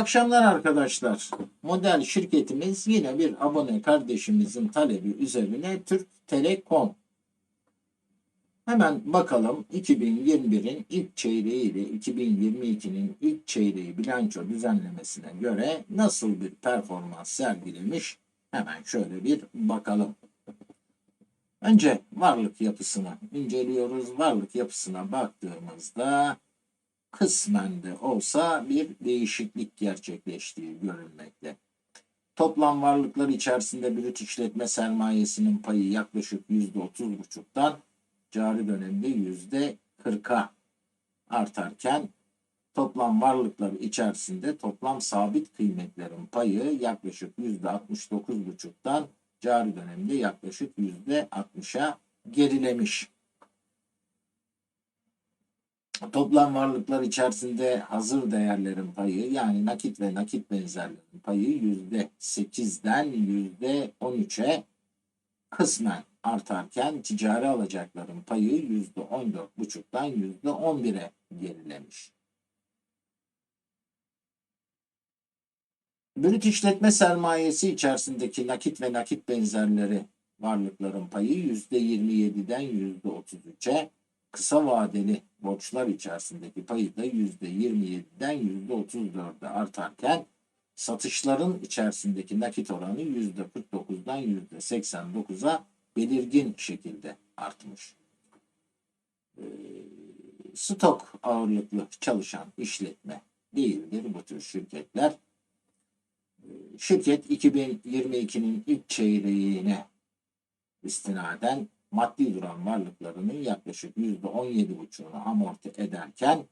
Akşamlar arkadaşlar. Model şirketimiz yine bir abone kardeşimizin talebi üzerine Türk Telekom. Hemen bakalım 2021'in ilk çeyreği ile 2022'nin ilk çeyreği bilanço düzenlemesine göre nasıl bir performans sergilemiş? Hemen şöyle bir bakalım. Önce varlık yapısını inceliyoruz. Varlık yapısına baktığımızda kısmen de olsa bir değişiklik gerçekleştiği görülmekte. Toplam varlıklar içerisinde brüt işletme sermayesinin payı yaklaşık %30,5'tan cari dönemde %40'a artarken toplam varlıklar içerisinde toplam sabit kıymetlerin payı yaklaşık %69,5'tan cari dönemde yaklaşık %60'a gerilemiş. Toplam varlıklar içerisinde hazır değerlerin payı yani nakit ve nakit benzerlerinin payı yüzde sekizden yüzde on üçe kısmen artarken ticari alacakların payı yüzde on dört buçuktan yüzde on bire gerilemiş. Brüt işletme sermayesi içerisindeki nakit ve nakit benzerleri varlıkların payı yüzde yirmi yediden yüzde otuz üçe, kısa vadeli borçlar içerisindeki payı da %27'den %34'e artarken satışların içerisindeki nakit oranı %49'dan %89'a belirgin şekilde artmış. Ee, stok ağırlıklı çalışan işletme değildir bu tür şirketler. Ee, şirket 2022'nin ilk çeyreğine istinaden maddi duran varlıklarının yaklaşık %17,5'unu amorti ederken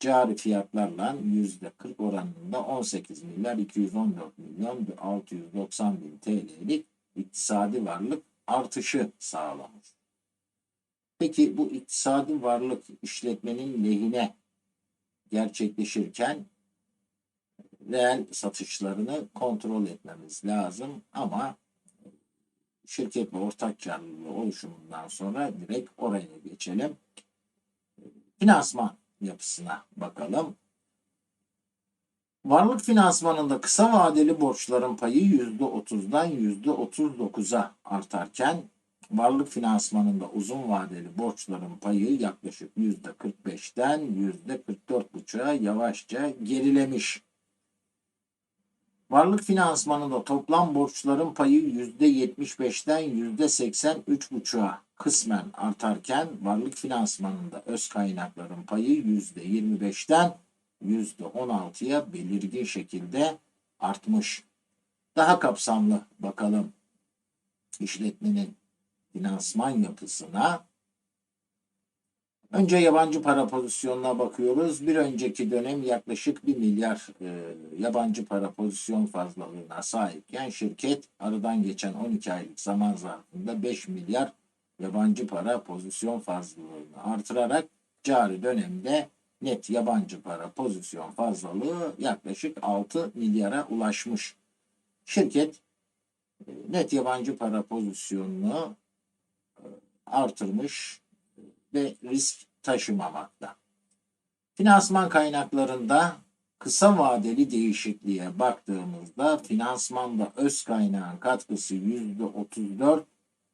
cari fiyatlarla %40 oranında 18 milyar 214 milyon 690 bin TL'lik iktisadi varlık artışı sağlamış. Peki bu iktisadi varlık işletmenin lehine gerçekleşirken reel satışlarını kontrol etmemiz lazım ama şirket ve ortak karlılığı oluşumundan sonra direkt oraya geçelim. Finansman yapısına bakalım. Varlık finansmanında kısa vadeli borçların payı %30'dan %39'a artarken varlık finansmanında uzun vadeli borçların payı yaklaşık %45'ten %44,5'a yavaşça gerilemiş. Varlık finansmanında toplam borçların payı %75'ten %83,5'a kısmen artarken varlık finansmanında öz kaynakların payı %25'ten %16'ya belirgin şekilde artmış. Daha kapsamlı bakalım işletmenin finansman yapısına. Önce yabancı para pozisyonuna bakıyoruz. Bir önceki dönem yaklaşık 1 milyar e, yabancı para pozisyon fazlalığına sahipken şirket aradan geçen 12 aylık zaman zarfında 5 milyar yabancı para pozisyon fazlalığını artırarak cari dönemde net yabancı para pozisyon fazlalığı yaklaşık 6 milyara ulaşmış. Şirket e, net yabancı para pozisyonunu e, artırmış ve risk taşımamakta. Finansman kaynaklarında kısa vadeli değişikliğe baktığımızda finansmanda öz kaynağın katkısı %34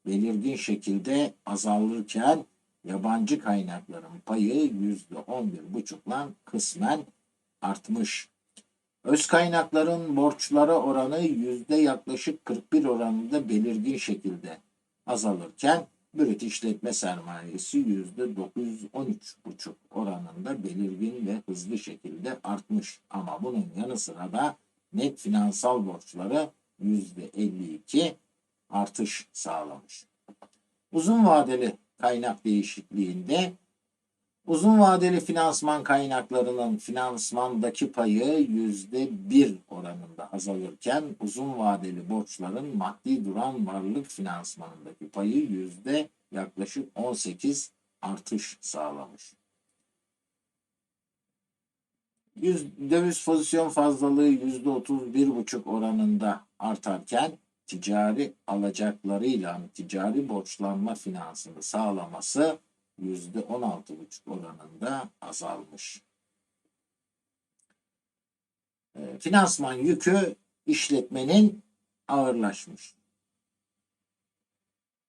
belirgin şekilde azalırken yabancı kaynakların payı %11,5'la kısmen artmış. Öz kaynakların borçlara oranı yüzde yaklaşık 41 oranında belirgin şekilde azalırken brüt işletme sermayesi yüzde 913,5 oranında belirgin ve hızlı şekilde artmış. Ama bunun yanı sıra da net finansal borçları yüzde 52 artış sağlamış. Uzun vadeli kaynak değişikliğinde uzun vadeli finansman kaynaklarının finansmandaki payı yüzde bir oranında azalırken uzun vadeli borçların maddi duran varlık finansmanındaki payı yüzde yaklaşık 18 artış sağlamış. Yüz, döviz pozisyon fazlalığı yüzde otuz bir buçuk oranında artarken ticari alacaklarıyla ticari borçlanma finansını sağlaması yüzde on altı buçuk oranında azalmış. e, finansman yükü işletmenin ağırlaşmış.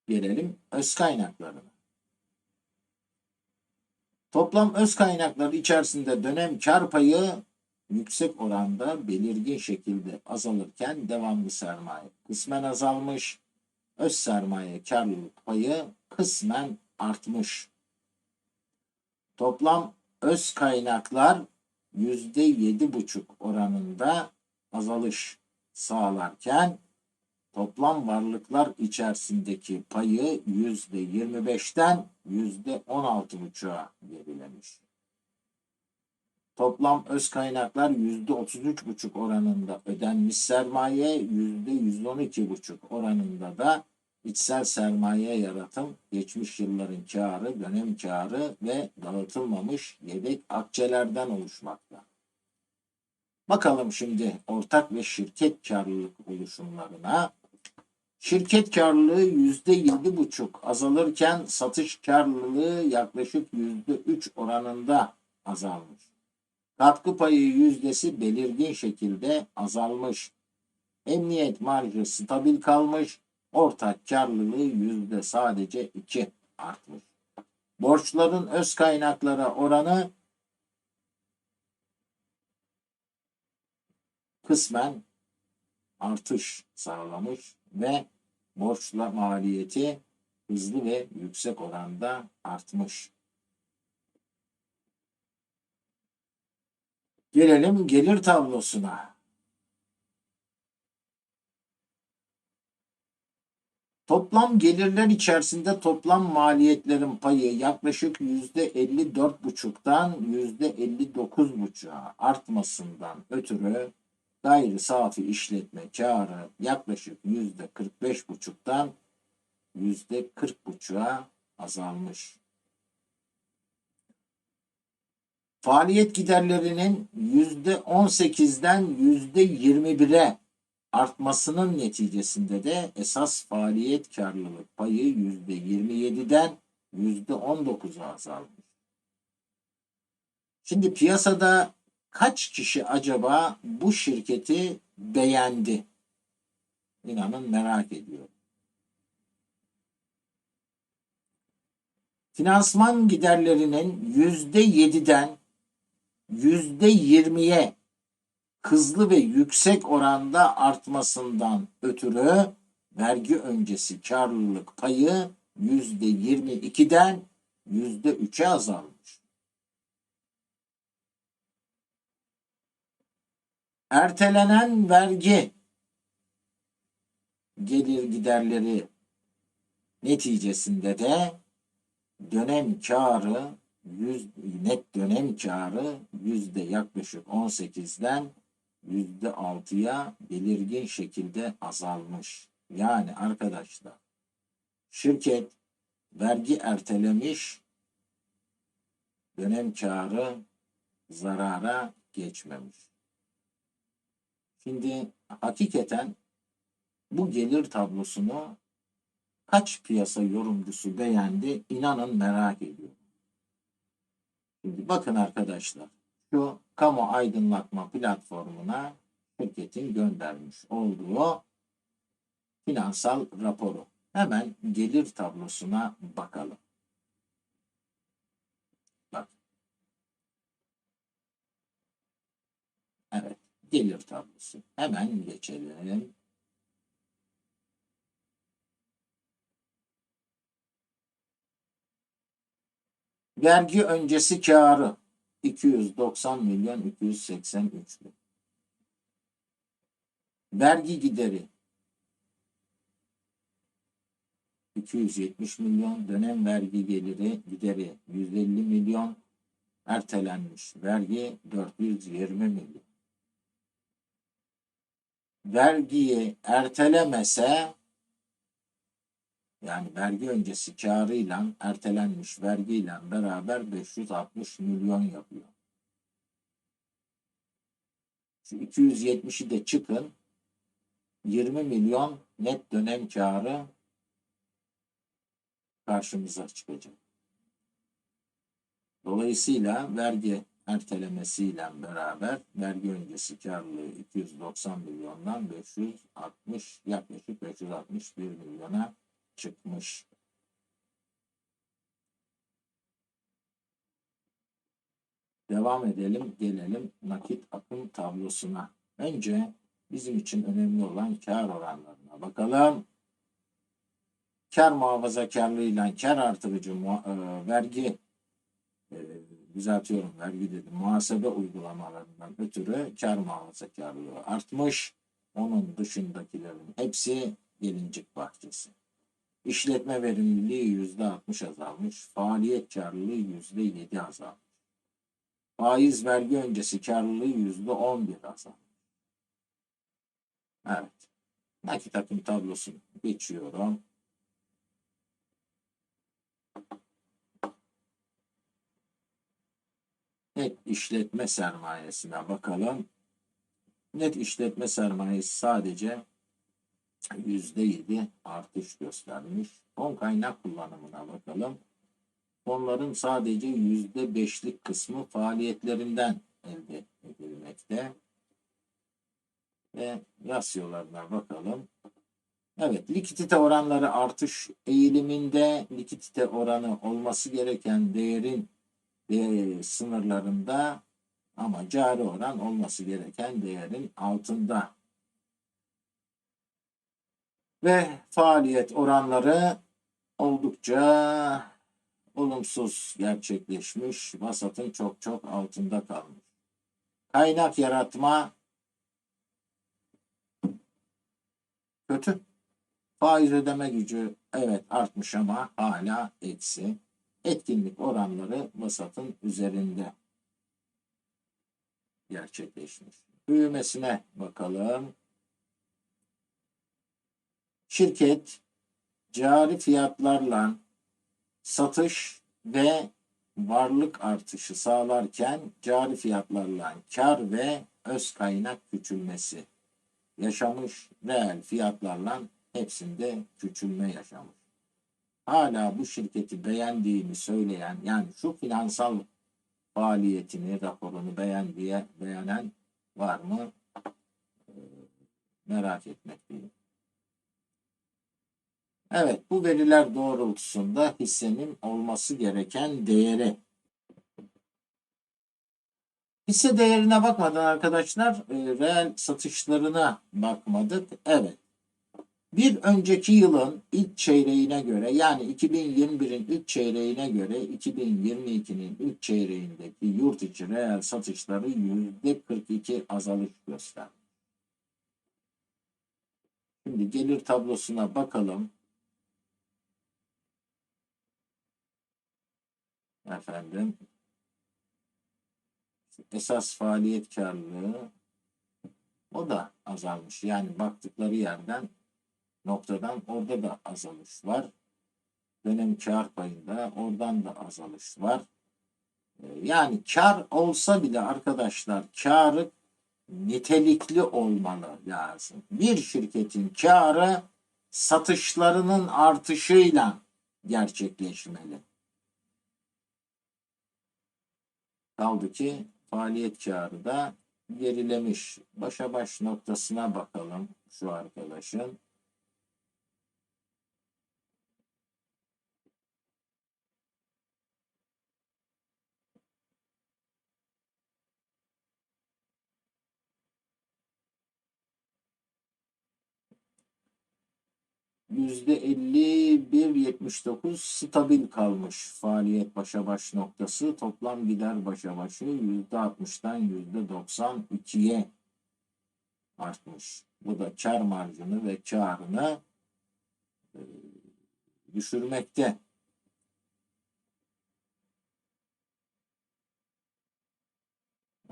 Gelelim öz kaynaklarına. Toplam öz kaynaklar içerisinde dönem kar payı yüksek oranda belirgin şekilde azalırken devamlı sermaye kısmen azalmış, öz sermaye karlılık payı kısmen artmış. Toplam öz kaynaklar yüzde yedi buçuk oranında azalış sağlarken toplam varlıklar içerisindeki payı yüzde yirmi beşten yüzde on altı buçuğa gerilemiş. Toplam öz kaynaklar yüzde otuz üç buçuk oranında ödenmiş sermaye yüzde yüz on iki buçuk oranında da içsel sermaye yaratım, geçmiş yılların karı, dönem karı ve dağıtılmamış yedek akçelerden oluşmakta. Bakalım şimdi ortak ve şirket karlılık oluşumlarına. Şirket karlılığı yüzde yedi buçuk azalırken satış karlılığı yaklaşık yüzde üç oranında azalmış. Katkı payı yüzdesi belirgin şekilde azalmış. Emniyet marjı stabil kalmış. Ortak karlılığı yüzde sadece iki artmış. Borçların öz kaynaklara oranı kısmen artış sağlamış ve borçla maliyeti hızlı ve yüksek oranda artmış. Gelelim gelir tablosuna. Toplam gelirler içerisinde toplam maliyetlerin payı yaklaşık yüzde 54,5'tan yüzde 59,5'a artmasından ötürü gayri safi işletme karı yaklaşık yüzde 45,5'tan yüzde 40,5'a azalmış. Faaliyet giderlerinin yüzde 18'den yüzde 21'e artmasının neticesinde de esas faaliyet karlılık payı yüzde 27'den yüzde 19'a azalmış. Şimdi piyasada kaç kişi acaba bu şirketi beğendi? İnanın merak ediyorum. Finansman giderlerinin yüzde yediden yüzde yirmiye hızlı ve yüksek oranda artmasından ötürü vergi öncesi karlılık payı yüzde yirmi ikiden yüzde üçe azalmış. Ertelenen vergi gelir giderleri neticesinde de dönem karı yüz, net dönem karı yüzde yaklaşık 18'den yüzde 6'ya belirgin şekilde azalmış. Yani arkadaşlar şirket vergi ertelemiş dönem karı zarara geçmemiş. Şimdi hakikaten bu gelir tablosunu kaç piyasa yorumcusu beğendi inanın merak ediyorum. Şimdi bakın arkadaşlar şu kamu aydınlatma platformuna şirketin göndermiş olduğu finansal raporu. Hemen gelir tablosuna bakalım. Bak. Evet, gelir tablosu. Hemen geçelim. Vergi öncesi karı 290 milyon 283 bin. Vergi gideri 270 milyon, dönem vergi geliri gideri 150 milyon, ertelenmiş vergi 420 milyon. Vergiyi ertelemese yani vergi öncesi karıyla ertelenmiş vergiyle beraber 560 milyon yapıyor. Şu 270'i de çıkın 20 milyon net dönem karı karşımıza çıkacak. Dolayısıyla vergi ertelemesiyle beraber vergi öncesi karlılığı 290 milyondan 560 yaklaşık 561 milyona çıkmış. Devam edelim, gelelim nakit akım tablosuna. Önce bizim için önemli olan kar oranlarına bakalım. Kar muhafazakarlığıyla kar artırıcı muha- e, vergi e, düzeltiyorum vergi dedim muhasebe uygulamalarından ötürü kar muhafazakarlığı artmış. Onun dışındakilerin hepsi gelincik bahçesi. İşletme verimliliği yüzde 60 azalmış. Faaliyet karlılığı yüzde 7 azalmış. Faiz vergi öncesi karlılığı yüzde 11 azalmış. Evet. Nakit akım tablosunu geçiyorum. Net işletme sermayesine bakalım. Net işletme sermayesi sadece %7 artış göstermiş. Fon kaynak kullanımına bakalım. Fonların sadece %5'lik kısmı faaliyetlerinden elde edilmekte. Ve rasyolarına bakalım. Evet, likidite oranları artış eğiliminde likidite oranı olması gereken değerin sınırlarında ama cari oran olması gereken değerin altında. Ve faaliyet oranları oldukça olumsuz gerçekleşmiş. Vasatın çok çok altında kalmış. Kaynak yaratma kötü. Faiz ödeme gücü evet artmış ama hala eksi. Etkinlik oranları vasatın üzerinde gerçekleşmiş. Büyümesine bakalım. Şirket cari fiyatlarla satış ve varlık artışı sağlarken cari fiyatlarla kar ve öz kaynak küçülmesi yaşamış, reel fiyatlarla hepsinde küçülme yaşamış. Hala bu şirketi beğendiğini söyleyen, yani şu finansal faaliyetini, raporunu beğendiği, beğenen var mı? Ee, merak etmekteyim. Evet, bu veriler doğrultusunda hissenin olması gereken değeri. Hisse değerine bakmadan arkadaşlar, e, reel satışlarına bakmadık. Evet. Bir önceki yılın ilk çeyreğine göre yani 2021'in ilk çeyreğine göre 2022'nin ilk çeyreğindeki yurt içi reel satışları %42 azalış gösterdi. Şimdi gelir tablosuna bakalım. Efendim esas faaliyet karlılığı o da azalmış. Yani baktıkları yerden noktadan orada da azalış var. Dönem kar payında oradan da azalış var. Ee, yani kar olsa bile arkadaşlar karı nitelikli olmalı lazım. Bir şirketin karı satışlarının artışıyla gerçekleşmeli. Kaldı ki faaliyet karı da gerilemiş. Başa baş noktasına bakalım şu arkadaşın. %51.79 stabil kalmış faaliyet başa baş noktası. Toplam gider başa başı %60'dan %92'ye artmış. Bu da kar marjını ve karını e, düşürmekte.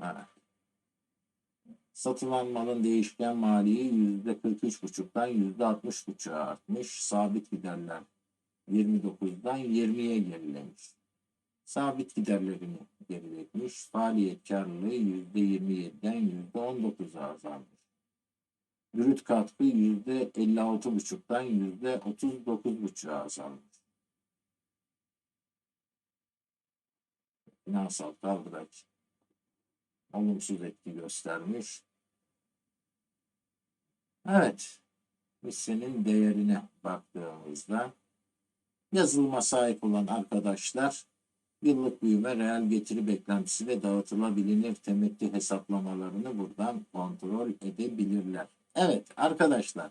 Evet. Satılan malın değişken maliyi %43,5'dan %60,5'a artmış. Sabit giderler 29'dan 20'ye gerilemiş. Sabit giderlerini geriletmiş. Faaliyet karlılığı %27'den %19'a azalmış. Brüt katkı %56,5'dan %39,5'a azalmış. Finansal kaldıraç olumsuz etki göstermiş. Evet. Hissenin değerine baktığımızda yazılıma sahip olan arkadaşlar yıllık büyüme, reel getiri beklentisi ve dağıtılabilir temettü hesaplamalarını buradan kontrol edebilirler. Evet arkadaşlar.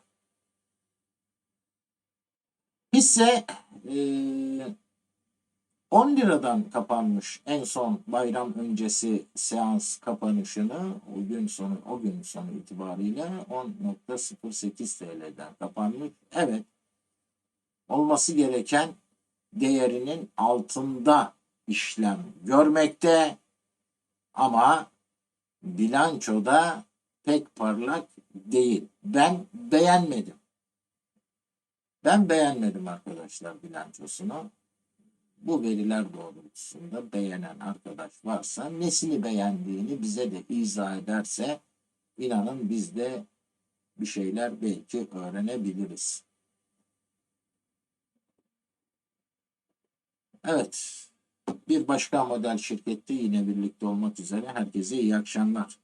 Hisse eee 10 liradan kapanmış en son bayram öncesi seans kapanışını o gün sonu o gün sonu itibariyle 10.08 TL'den kapanmış. Evet. Olması gereken değerinin altında işlem görmekte ama bilançoda pek parlak değil. Ben beğenmedim. Ben beğenmedim arkadaşlar bilançosunu bu veriler doğrultusunda beğenen arkadaş varsa nesini beğendiğini bize de izah ederse inanın biz de bir şeyler belki öğrenebiliriz. Evet. Bir başka model şirkette yine birlikte olmak üzere herkese iyi akşamlar.